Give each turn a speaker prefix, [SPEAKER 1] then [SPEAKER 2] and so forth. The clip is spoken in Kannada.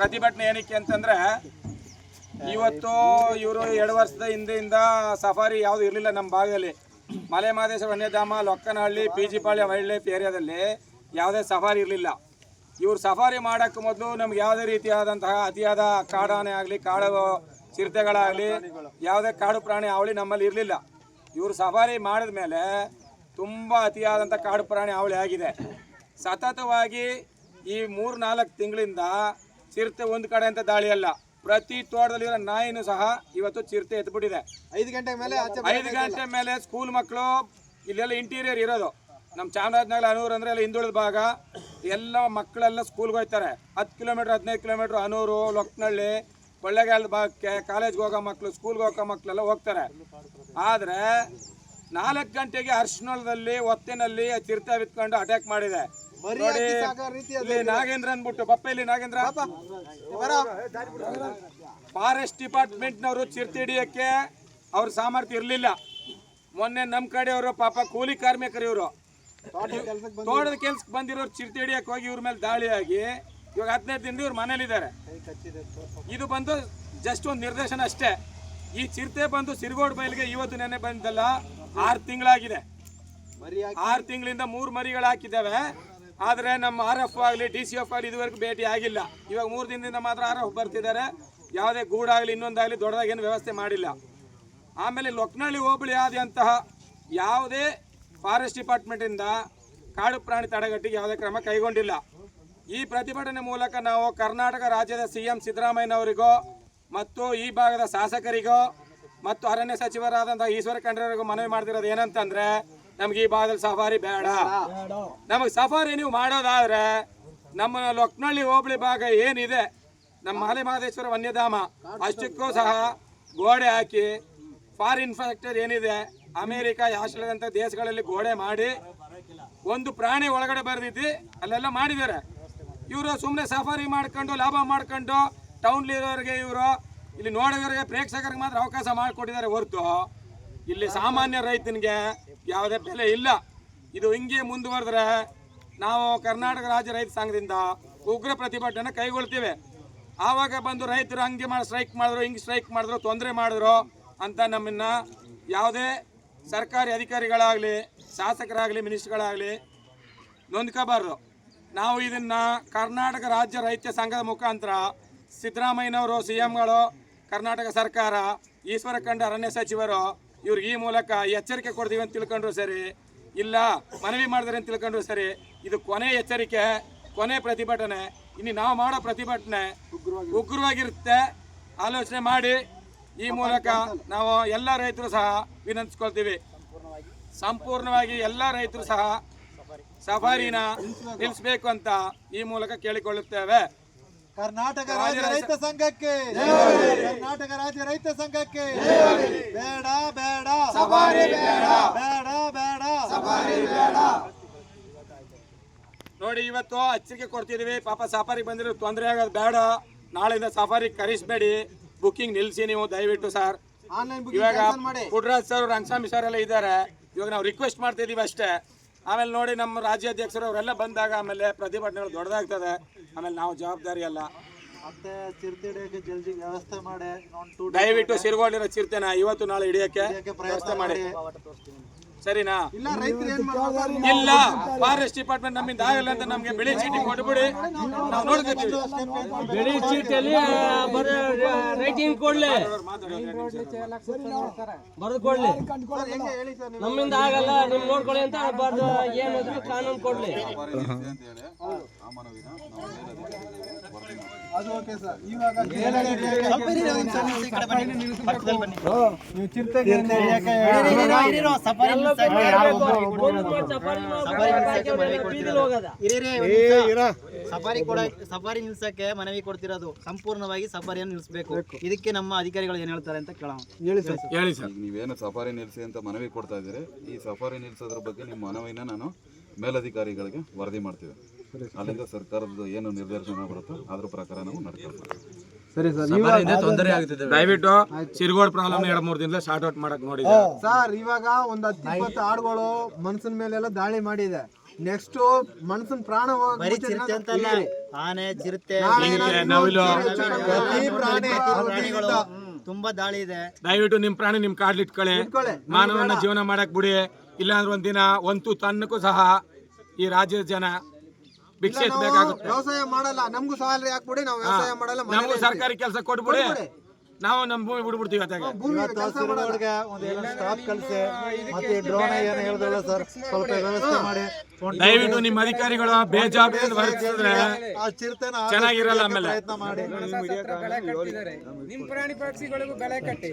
[SPEAKER 1] ಪ್ರತಿಭಟನೆ ಏನಕ್ಕೆ ಅಂತಂದ್ರೆ, ಇವತ್ತು ಇವರು ಎರಡು ವರ್ಷದ ಹಿಂದೆಯಿಂದ ಸಫಾರಿ ಯಾವುದು ಇರಲಿಲ್ಲ ನಮ್ಮ ಭಾಗದಲ್ಲಿ. ಮಲೆ ವನ್ಯಧಾಮ, Lokkanahalli P G Palya wildlife ಏರಿಯಾದಲ್ಲಿ ಯಾವುದೇ ಸಫಾರಿ ಇರಲಿಲ್ಲ. ಇವ್ರು ಸಫಾರಿ ಮಾಡೋಕ್ಕೆ ಮೊದಲು ನಮ್ಗೆ ಯಾವುದೇ ರೀತಿಯಾದಂತಹ ಅತಿಯಾದ ಕಾಡಾನೆ ಆಗಲಿ, ಕಾಡು ಚಿರತೆಗಳಾಗಲಿ, ಯಾವುದೇ ಕಾಡು ಪ್ರಾಣಿ ಅವಳಿ ನಮ್ಮಲ್ಲಿ ಇರಲಿಲ್ಲ. ಇವರು ಸಫಾರಿ ಮಾಡಿದ ಮೇಲೆ ತುಂಬ ಅತಿಯಾದಂಥ ಕಾಡು ಪ್ರಾಣಿ ಅವಳಿ ಆಗಿದೆ. ಸತತವಾಗಿ ಈ ಮೂರು ನಾಲ್ಕು ತಿಂಗಳಿಂದ ಚಿರತೆ ಒಂದು ಕಡೆ ಅಂತ ದಾಳಿ ಅಲ್ಲ. ಪ್ರತಿ ತೋಟದಲ್ಲಿರೋ ನಾಯಿನೂ ಸಹ ಇವತ್ತು ಚಿರತೆ ಎತ್ಬಿಟ್ಟಿದೆ.
[SPEAKER 2] ಐದು ಗಂಟೆ ಮೇಲೆ ಆಚೆ
[SPEAKER 1] ಐದು ಗಂಟೆ ಮೇಲೆ ಸ್ಕೂಲ್ ಮಕ್ಕಳು ಇಲ್ಲೆಲ್ಲ ಇಂಟೀರಿಯರ್ ಇರೋದು. ನಮ್ಮ ಚಾಮರಾಜನಗರ ಅನೂರು ಅಂದ್ರೆ ಎಲ್ಲ ಹಿಂದುಳಿದ ಭಾಗ. ಎಲ್ಲ ಮಕ್ಕಳೆಲ್ಲ ಸ್ಕೂಲ್ಗೆ ಹೋಗ್ತಾರೆ. ಹತ್ತು ಕಿಲೋಮೀಟ್ರ್ ಹದಿನೈದು ಕಿಲೋಮೀಟ್ರ್ ಅನೂರು ಲೊಕ್ನಳ್ಳಿ ಕೊಳ್ಳೇಗಾಲದ ಭಾಗಕ್ಕೆ ಕಾಲೇಜ್ಗೆ ಹೋಗೋ ಮಕ್ಕಳು ಸ್ಕೂಲ್ಗೆ ಹೋಗೋ ಮಕ್ಕಳೆಲ್ಲ ಹೋಗ್ತಾರೆ. ಆದರೆ ನಾಲ್ಕು ಗಂಟೆಗೆ ಅರ್ಶನದಲ್ಲಿ ಒತ್ತಿನಲ್ಲಿ ಚಿರತೆ ಬಿತ್ಕೊಂಡು ಅಟ್ಯಾಕ್ ಮಾಡಿದೆ. ನೋಡಿ. ಇಲ್ಲಿ ನಾಗೇಂದ್ರ ಅಂದ್ಬಿಟ್ಟು ಪಪ್ಪ ಇಲ್ಲಿ ನಾಗೇಂದ್ರ.
[SPEAKER 2] ಫಾರೆಸ್ಟ್
[SPEAKER 1] ಫಾರೆಸ್ಟ್ ಡಿಪಾರ್ಟ್ಮೆಂಟ್ನವರು ಚಿರತೆ ಹಿಡಿಯಕ್ಕೆ ಅವ್ರ ಸಾಮರ್ಥ್ಯ ಇರಲಿಲ್ಲ. ಮೊನ್ನೆ ನಮ್ಮ ಕಡೆಯವರು ಪಾಪ ಕೂಲಿ ಕಾರ್ಮಿಕರು ಇವರು.
[SPEAKER 2] ತೋಟದ ಕೆಲ್ಸಕ್ಕೆ
[SPEAKER 1] ಬಂದಿರೋರು ಚಿರತೆ ಹಿಡಿಯಕ್ಕೆ ಹೋಗಿ ಇವ್ರ ಮೇಲೆ ದಾಳಿಯಾಗಿ ಇವಾಗ ಹದಿನೈದು ದಿನದ ಇವ್ರ ಮನೇಲಿದ್ದಾರೆ. ಇದು ಬಂದು ಜಸ್ಟ್ ಒಂದು ನಿರ್ದೇಶನ ಅಷ್ಟೇ. ಈ ಚಿರತೆ ಬಂದು ಸಿರಗೋಡ್ ಬಯಲಿಗೆ ಇವತ್ತು ನೆನೆ ಬಂದಲ್ಲ ಆರು ತಿಂಗಳಾಗಿದೆ. ಆರು ತಿಂಗಳಿಂದ ಮೂರು ಮರಿಗಳು ಹಾಕಿದ್ದಾವೆ. ಆದರೆ ನಮ್ಮ ಆರ್ ಎಫ್ ಆಗಲಿ, ಡಿ ಸಿ ಎಫ್ ಆಗಲಿ ಇದುವರೆಗೂ ಭೇಟಿ ಆಗಿಲ್ಲ. ಇವಾಗ ಮೂರು ದಿನದಿಂದ ಮಾತ್ರ ಆರ್ ಎಫ್ ಬರ್ತಿದ್ದಾರೆ. ಯಾವುದೇ ಗೂಡಾಗಲಿ, ಇನ್ನೊಂದಾಗಲಿ ದೊಡ್ಡದಾಗೇನು ವ್ಯವಸ್ಥೆ ಮಾಡಿಲ್ಲ. ಆಮೇಲೆ ಲೊಕ್ನಳ್ಳಿ ಹೋಬಳಿ ಆದಂತಹ ಯಾವುದೇ ಫಾರೆಸ್ಟ್ ಡಿಪಾರ್ಟ್ಮೆಂಟಿಂದ ಕಾಡು ಪ್ರಾಣಿ ತಡೆಗಟ್ಟಿಗೆ ಯಾವುದೇ ಕ್ರಮ ಕೈಗೊಂಡಿಲ್ಲ. ಈ ಪ್ರತಿಭಟನೆ ಮೂಲಕ ನಾವು ಕರ್ನಾಟಕ ರಾಜ್ಯದ ಸಿ ಎಂ ಸಿದ್ದರಾಮಯ್ಯನವರಿಗೋ ಮತ್ತು ಈ ಭಾಗದ ಶಾಸಕರಿಗೋ ಮತ್ತು ಅರಣ್ಯ ಸಚಿವರಾದಂಥ ಈಶ್ವರ ಖಂಡ್ರೆಯವರಿಗೂ ಮನವಿ ಮಾಡ್ತಿರೋದು ಏನಂತಂದ್ರೆ ನಮ್ಗೆ ಈ ಭಾಗದಲ್ಲಿ ಸಫಾರಿ ಬೇಡ. ನಮಗೆ ಸಫಾರಿ ನೀವು ಮಾಡೋದಾದ್ರೆ ನಮ್ಮ ಲೊಕ್ನಳ್ಳಿ ಹೋಬಳಿ ಭಾಗ ಏನಿದೆ ನಮ್ಮ ಮಾಲೆ ಮಹದೇಶ್ವರ ವನ್ಯಧಾಮ ಅಷ್ಟಕ್ಕೂ ಸಹ ಗೋಡೆ ಹಾಕಿ ಫಾರಿನ್ ಇನ್ಫ್ರಾಸ್ಟ್ರಕ್ಚರ್ ಏನಿದೆ ಅಮೇರಿಕ ಆಸ್ಟ್ರೇಲಿಯಾದಂಥ ದೇಶಗಳಲ್ಲಿ ಗೋಡೆ ಮಾಡಿ ಒಂದು ಪ್ರಾಣಿ ಒಳಗಡೆ ಬರೆದಿದ್ದು ಅಲ್ಲೆಲ್ಲ ಮಾಡಿದ್ದಾರೆ. ಇವರು ಸುಮ್ಮನೆ ಸಫಾರಿ ಮಾಡ್ಕೊಂಡು ಲಾಭ ಮಾಡ್ಕೊಂಡು ಟೌನ್ಲಿರೋರಿಗೆ ಇವರು ಇಲ್ಲಿ ನೋಡೋರಿಗೆ ಪ್ರೇಕ್ಷಕರಿಗೆ ಮಾತ್ರ ಅವಕಾಶ ಮಾಡಿಕೊಟ್ಟಿದ್ದಾರೆ ಹೊರತು. ಇಲ್ಲಿ ಸಾಮಾನ್ಯ ರೈತನಿಗೆ ಯಾವುದೇ ಬೆಲೆ ಇಲ್ಲ. ಇದು ಹಿಂಗೆ ಮುಂದುವರೆದ್ರೆ ನಾವು ಕರ್ನಾಟಕ ರಾಜ್ಯ ರೈತ ಸಂಘದಿಂದ ಉಗ್ರ ಪ್ರತಿಭಟನೆ ಕೈಗೊಳ್ತೇವೆ. ಆವಾಗ ಬಂದು ರೈತರು ಹಂಗೆ ಮಾಡಿ ಸ್ಟ್ರೈಕ್ ಮಾಡಿದ್ರು, ಹಿಂಗೆ ಸ್ಟ್ರೈಕ್ ಮಾಡಿದ್ರು, ತೊಂದರೆ ಮಾಡಿದ್ರು ಅಂತ ನಮ್ಮನ್ನ ಯಾವುದೇ ಸರ್ಕಾರಿ ಅಧಿಕಾರಿಗಳಾಗಲಿ, ಶಾಸಕರಾಗಲಿ, ಮಿನಿಸ್ಟ್ರುಗಳಾಗಲಿ ನೊಂದ್ಕೋಬಾರ್ದು. ನಾವು ಇದನ್ನು ಕರ್ನಾಟಕ ರಾಜ್ಯ ರೈತ ಸಂಘದ ಮುಖಾಂತರ ಸಿದ್ದರಾಮಯ್ಯನವರು, ಸಿ ಎಂಗಳು ಕರ್ನಾಟಕ ಸರ್ಕಾರ ಈಶ್ವರ ಖಂಡ ಅರಣ್ಯ ಸಚಿವರು ಇವ್ರಿಗೆ ಈ ಮೂಲಕ ಎಚ್ಚರಿಕೆ ಕೊಡ್ತೀವಿ ಅಂತ ತಿಳ್ಕೊಂಡ್ರು ಸರಿ. ಇಲ್ಲ, ಮನವಿ ಮಾಡಿದ್ರೆ ಅಂತ ತಿಳ್ಕೊಂಡ್ರು ಸರಿ. ಇದು ಕೊನೆ ಎಚ್ಚರಿಕೆ, ಕೊನೆ ಪ್ರತಿಭಟನೆ. ಇನ್ನು ನಾವು ಮಾಡೋ ಪ್ರತಿಭಟನೆ ಉಗ್ರವಾಗಿರುತ್ತೆ. ಆಲೋಚನೆ ಮಾಡಿ, ಈ ಮೂಲಕ ನಾವು ಎಲ್ಲ ರೈತರು ಸಹ ವಿನಂತಿಸ್ಕೊಳ್ತೀವಿ. ಸಂಪೂರ್ಣವಾಗಿ ಎಲ್ಲ ರೈತರು ಸಹ ಸಫಾರಿನ ನಿಲ್ಲಿಸಬೇಕು ಅಂತ ಈ ಮೂಲಕ ಕೇಳಿಕೊಳ್ಳುತ್ತೇವೆ.
[SPEAKER 2] ಕರ್ನಾಟಕ ರಾಜ್ಯ ರೈತ ಸಂಘಕ್ಕೆ. ಕರ್ನಾಟಕ ರಾಜ್ಯ ರೈತ ಸಂಘಕ್ಕೆ. ಬೇಡ ಬೇಡ. ಬೇಡ. ಬೇಡ ಬೇಡ.
[SPEAKER 1] ನೋಡಿ ಇವತ್ತು ಅಚ್ಚಿಗೆ ಕೊಡ್ತಿದೀವಿ. ಪಾಪ ಸಫಾರಿಗೆ ಬಂದಿರೋ ತೊಂದರೆ ಆಗೋದು ಬೇಡ. ನಾಳೆಯಿಂದ ಸಫಾರಿ ಕರೆಸ್ಬೇಡಿ. ಬುಕ್ಕಿಂಗ್ ನಿಲ್ಲಿಸಿ ನೀವು ದಯವಿಟ್ಟು ಸರ್.
[SPEAKER 2] ಆನ್ಲೈನ್
[SPEAKER 1] ಇವಾಗ ಪುಟ್ರಾಜ್ ಸರ್ ರಂಗಸ್ವಾಮಿ ಸರ್ ಎಲ್ಲ ಇದ್ದಾರೆ. ಇವಾಗ ನಾವು ರಿಕ್ವೆಸ್ಟ್ ಮಾಡ್ತಿದೀವಿ ಅಷ್ಟೇ. ಆಮೇಲೆ ನೋಡಿ ನಮ್ಮ ರಾಜ್ಯಾಧ್ಯಕ್ಷರು ಅವರೆಲ್ಲ ಬಂದಾಗ ಆಮೇಲೆ ಪ್ರತಿಭಟನೆಗಳು ದೊಡ್ಡದಾಗ್ತದೆ. ಆಮೇಲೆ ನಾವು ಜವಾಬ್ದಾರಿ ಅಲ್ಲ.
[SPEAKER 2] ಮತ್ತೆ ಜಲ್ದಿ ವ್ಯವಸ್ಥೆ ಮಾಡಿ
[SPEAKER 1] ದಯವಿಟ್ಟು ಸಿರುಗೋಡಿರೋ ಚಿರ್ತೇನ ಇವತ್ತು ನಾಳೆ ಹಿಡಿಯಕ್ಕೆ
[SPEAKER 2] ಪ್ರಯತ್ನ
[SPEAKER 1] ವ್ಯವಸ್ಥೆ ಮಾಡಿ. ಸರಿನಾ?
[SPEAKER 2] ಇಲ್ಲ ರೈತರು
[SPEAKER 1] ಇಲ್ಲ ಫಾರೆಸ್ಟ್ ಡಿಪಾರ್ಟ್ಮೆಂಟ್ ನಮ್ಮಿಂದ ಆಗಲ್ಲ ಅಂತ ನಮ್ಗೆ ಬಿಳಿ ಚೀಟಿ ಕೊಟ್ಬಿಡಿ. ನಾವು ನೋಡ್ಕೊತೀವಿ.
[SPEAKER 3] ಬಿಳಿ ಚೀಟಿಯಲ್ಲಿ ರೈಟಿಂಗ್ ಕೊಡ್ಲಿ. ಬರೆದು ಕೊಡ್ಲಿ. ನಮ್ಮಿಂದ ಆಗಲ್ಲ ನಿಮ್ ನೋಡ್ಕೊಳ್ಳಿ ಅಂತ ಬರ್ದು ಏನಾದ್ರು ಕಾನೂನು ಕೊಡ್ಲಿ.
[SPEAKER 2] ಅದು ಓಕೆ ಸರ್ ಇವಾಗ ನೀವು ಚಿರತೆಗೆ ಹಿಡಿಯಕ್ಕೆ
[SPEAKER 4] ಸಫಾರಿ ಕೊಡ ಸಫಾರಿ ನಿಲ್ಸಕ್ಕೆ ಮನವಿ ಕೊಡ್ತಿರೋದು. ಸಂಪೂರ್ಣವಾಗಿ ಸಫಾರಿಯನ್ನು ನಿಲ್ಸಬೇಕು. ಇದಕ್ಕೆ ನಮ್ಮ ಅಧಿಕಾರಿಗಳು ಏನ್ ಹೇಳ್ತಾರೆ ಅಂತ ಕೇಳೋಣ.
[SPEAKER 2] ಹೇಳಿ ಸರ್
[SPEAKER 1] ಹೇಳಿ ಸರ್
[SPEAKER 5] ನೀವೇನು ಸಫಾರಿ ನಿಲ್ಸಿ ಅಂತ ಮನವಿ ಕೊಡ್ತಾ ಇದ್ದೀರಿ. ಈ ಸಫಾರಿ ನಿಲ್ಸೋದ್ರ ಬಗ್ಗೆ ನಿಮ್ಮ ಮನವಿನ ನಾನು ಮೇಲಧಿಕಾರಿಗಳಿಗೆ ವರದಿ ಮಾಡ್ತೀವಿ. ಅಲ್ಲಿಂದ ಸರ್ಕಾರದ ಏನು ನಿರ್ದೇಶನ ಬರುತ್ತೋ ಅದ್ರ ಪ್ರಕಾರ ನಾವು ನಡ್ಕೊಳ್ತೀವಿ.
[SPEAKER 2] ಸರಿ ಸರ್
[SPEAKER 1] ದಯವಿಟ್ಟು ಸಿರ್ಗೋಡ್ ಪ್ರಾಬ್ಲಮ್ ಎರಡ್ ಮೂರು ದಿನದಲ್ಲಿ ಶಾರ್ಟ್ ಔಟ್ ಮಾಡಕ್ ನೋಡಿ
[SPEAKER 2] ಸರ್ ಇವಾಗ ಒಂದ್ ಹತ್ತು ಇಪ್ಪತ್ತು ಆಡುಗಳು ಮನ್ಸಿನ ಮೇಲೆಲ್ಲ ದಾಳಿ ಮಾಡಿದೆ. ನೆಕ್ಸ್ಟ್ ಮನ್ಸನ್ ಪ್ರಾಣ ಹೋಗಕ್
[SPEAKER 4] ಬರೀ ಚಿರತೆ
[SPEAKER 2] ಏನಾದ್ರು
[SPEAKER 4] ಅಂತಲ್ಲ. ಆನೆ ಚಿರತೆ
[SPEAKER 2] ಪ್ರತಿ ಪ್ರಾಣಿ
[SPEAKER 4] ಪ್ರಾಣಿಗಳು ತುಂಬಾ ದಾಳಿ ಇದೆ.
[SPEAKER 1] ದಯವಿಟ್ಟು ನಿಮ್ ಪ್ರಾಣಿ ನಿಮ್ ಕಾಡ್ಲಿ ಇಟ್ಕೊಳ್ಳಿ. ಮಾನವನ ಜೀವನ ಮಾಡಕ್ ಬಿಡಿ. ಇಲ್ಲಾಂದ್ರೆ ಒಂದಿನ ಒಂದು ತನ್ನಕ್ಕೂ ಸಹ ಈ ರಾಜ್ಯದ ಜನ ಭಿಕ್ಷೆ ಎತ್ತಬೇಕಾಗುತ್ತೆ
[SPEAKER 2] ವ್ಯವಸಾಯ ಮಾಡಲ್ಲ ನಮ್ಗೂ ಸ್ಯಾಲರಿ ಹಾಕ್ಬಿಡಿ ನಾವು ವ್ಯವಸಾಯ ಮಾಡಲ್ಲ
[SPEAKER 1] ನಮಗೂ ಸರ್ಕಾರಿ ಕೆಲಸ ಕೊಟ್ಬಿಡಿ. ನಾವು ನಮ್ಮ ಭೂಮಿ ಬಿಡ್ಬಿಡ್ತೀವಿ ಅತ್ತಾಗ
[SPEAKER 2] ಸ್ಟಾಫ್ ಕಲ್ಸೆ ಮತ್ತೆ ಡ್ರೋನ್ ಏನು ಹೇಳಿದ್ರಲ್ಲ ಸರ್ ಸ್ವಲ್ಪ ವ್ಯವಸ್ಥೆ ಮಾಡಿ.
[SPEAKER 1] ದಯವಿಟ್ಟು ನಿಮ್ಮ ಅಧಿಕಾರಿಗಳು ಬೇಜಾಬ್ದಾರಿ ವರ್ತಿಸಿದ್ರೆ
[SPEAKER 2] ಆ ಚಿರತೆನ
[SPEAKER 1] ಚೆನ್ನಾಗಿರಲ್ಲ ಆಮೇಲೆ.
[SPEAKER 2] ಪ್ರಯತ್ನ ಮಾಡಿ.
[SPEAKER 6] ನಿಮ್ಮ ಪ್ರಾಣಿ ಪಕ್ಷಿಗಳಿಗೂ ಬೆಲೆ ಕಟ್ಟಿ.